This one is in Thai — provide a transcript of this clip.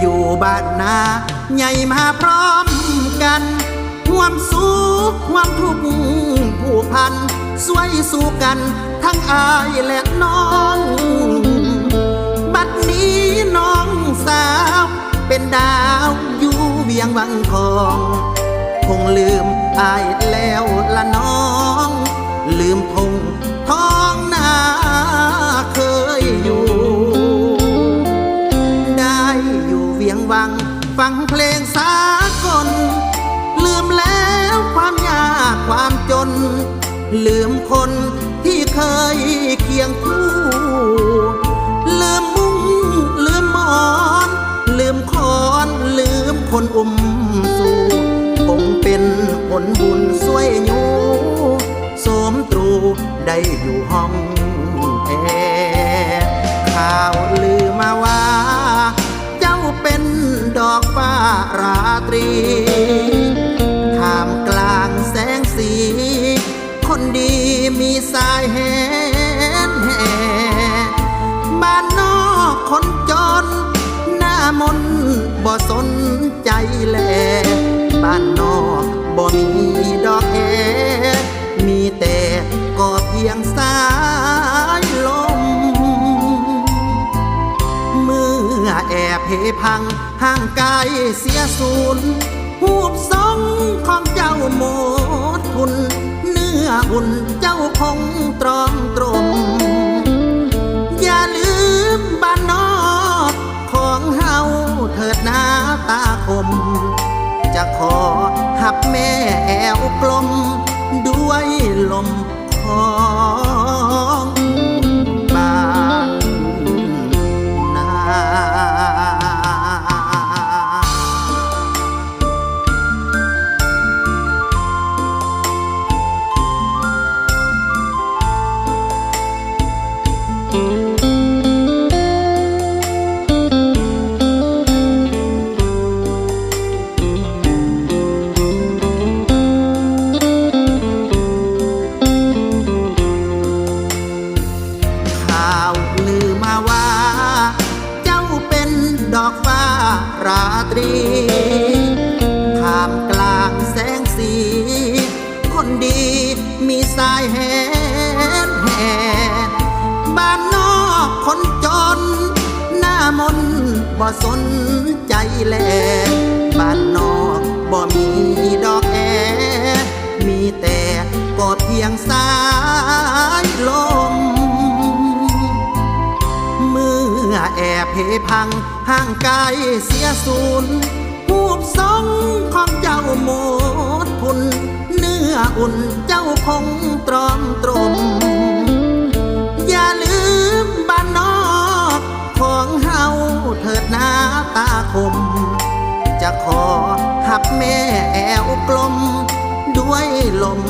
อยู่บ้านนา ใหญ่มาพร้อมกันห่วมสุขห่วมทุกข์ผู้พันสวยสู้กัน ทั้งอายและน้อง บัดนี้น้องสาว เป็นดาวอยู่เวียงวังทอง คงลืมอายแล้วละน้อง ลืมทง สากล ลืมแล้วความยากความจน ลืมคนที่เคยเคียงคู่ ลืมมุ้งลืมหมอน ลืมคอนลืมคนอุ้มสู่คงเป็นผลบุญสวยอยู่สมตรูได้อยู่ห้องแอร์ข่าว สายแหนแห่บ้านนอกคนจน หน้ามนบ่สนใจแล บ้านนอกบ่มีดอกแอมีแต่ก็เพียงสายลม เมื่อแอบเพพังห่างไกายเสียสูญหูบสองของเจ้าหมดทุน หุ่นเจ้าคงตรอมตรมอย่าลืมบ้านนอกของเฮาเถิดหน้าตาคม จะขอหับแม่แอวกลมด้วยลมคอ ราตรีท่ามกลางแสงสี คนดีมีสายแหนแห่บ้านนอกคนจน หน้ามนบ่สนใจแลบ้านนอกบ่มีดอก อแอบเพพังห่างไกายเสียสูญหูบสองของเจ้าหมดทุนเนื้ออุ่นเจ้าคงตรอมตรม อย่าลืมบ้านนอกของเฮาเถิดหน้าตาคม จะขอหับแม่แอวกลม ด้วยลม